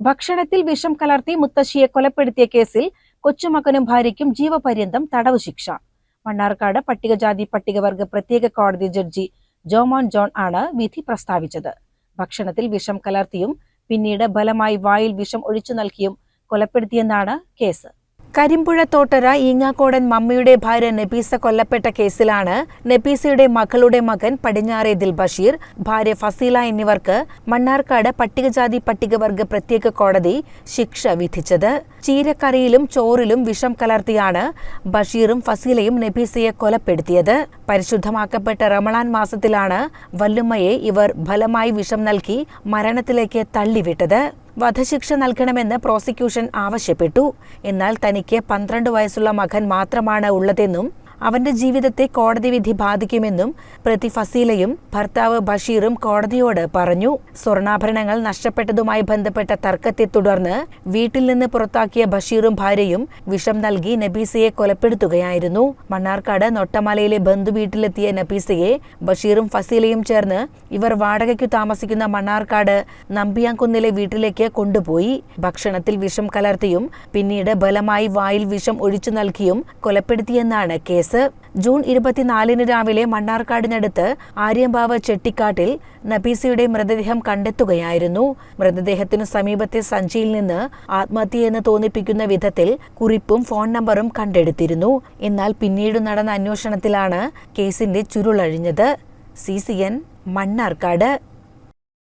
ഭക്ഷണത്തിൽ വിഷം കലർത്തി മുത്തശ്ശിയെ കൊലപ്പെടുത്തിയ കേസിൽ കൊച്ചുമകനും ഭാര്യയ്ക്കും ജീവപര്യന്തം തടവ് ശിക്ഷ. മണ്ണാർക്കാട് പട്ടികജാതി പട്ടികവർഗ പ്രത്യേക കോടതി ജഡ്ജി ജോമോൻ ജോൺ ആണ് വിധി പ്രസ്താവിച്ചത്. ഭക്ഷണത്തിൽ വിഷം കലർത്തിയും പിന്നീട് ബലമായി വായിൽ വിഷം ഒഴിച്ചു നൽകിയും കൊലപ്പെടുത്തിയെന്നാണ് കേസ്. കരിമ്പുഴ തോട്ടര ഈങ്ങാക്കോടൻ മമ്മിയുടെ ഭാര്യ നബീസ കൊല്ലപ്പെട്ട കേസിലാണ് നബീസയുടെ മകളുടെ മകൻ പടിഞ്ഞാറേ ബഷീർ ഭാര്യ ഫസീല എന്നിവർക്ക് മണ്ണാർക്കാട് പട്ടികജാതി പട്ടികവർഗ പ്രത്യേക കോടതി ശിക്ഷ വിധിച്ചത്. ചീരക്കറിയിലും ചോറിലും വിഷം കലർത്തിയാണ് ബഷീറും ഫസീലയും നബീസയെ കൊലപ്പെടുത്തിയത്. പരിശുദ്ധമാക്കപ്പെട്ട റമളാൻ മാസത്തിലാണ് വല്ലുമ്മയെ ഇവർ ഫലമായി വിഷം നൽകി മരണത്തിലേക്ക് തള്ളിവിട്ടത്. വധശിക്ഷ നൽകണമെന്ന് പ്രോസിക്യൂഷൻ ആവശ്യപ്പെട്ടു. എന്നാൽ തനിക്ക് പന്ത്രണ്ട് വയസ്സുള്ള മകൻ മാത്രമാണ് ഉള്ളതെന്നും അവന്റെ ജീവിതത്തെ കോടതി വിധി ബാധിക്കുമെന്നും പ്രതി ഫസീലയും ഭർത്താവ് ബഷീറും കോടതിയോട് പറഞ്ഞു. സ്വർണാഭരണങ്ങൾ നഷ്ടപ്പെട്ടതുമായി ബന്ധപ്പെട്ട തർക്കത്തെ തുടർന്ന് വീട്ടിൽ നിന്ന് പുറത്താക്കിയ ബഷീറും ഭാര്യയും വിഷം നൽകി നബീസയെ കൊലപ്പെടുത്തുകയായിരുന്നു. മണ്ണാർക്കാട് നൊട്ടമലയിലെ ബന്ധുവീട്ടിലെത്തിയ നബീസയെ ബഷീറും ഫസീലയും ചേർന്ന് ഇവർ വാടകയ്ക്കു താമസിക്കുന്ന മണ്ണാർക്കാട് നമ്പിയാംകുന്നിലെ വീട്ടിലേക്ക് കൊണ്ടുപോയി. ഭക്ഷണത്തിൽ വിഷം കലർത്തിയും പിന്നീട് ബലമായി വായിൽ വിഷം ഒഴിച്ചു നൽകിയും കൊലപ്പെടുത്തിയെന്നാണ് കേസ്. ജൂൺ ഇരുപത്തിനാലിന് രാവിലെ മണ്ണാർക്കാടിനടുത്ത് ആര്യമ്പാവ് ചെട്ടിക്കാട്ടിൽ നബീസയുടെ മൃതദേഹം കണ്ടെത്തുകയായിരുന്നു. മൃതദേഹത്തിന് സമീപത്തെ സഞ്ചിയിൽ നിന്ന് ആത്മഹത്യയെന്ന് തോന്നിപ്പിക്കുന്ന വിധത്തിൽ കുറിപ്പും ഫോൺ നമ്പറും കണ്ടെടുത്തിരുന്നു. എന്നാൽ പിന്നീട് നടന്ന അന്വേഷണത്തിലാണ് കേസിന്റെ ചുരുളഴിഞ്ഞത്. C C N Mannarkkad.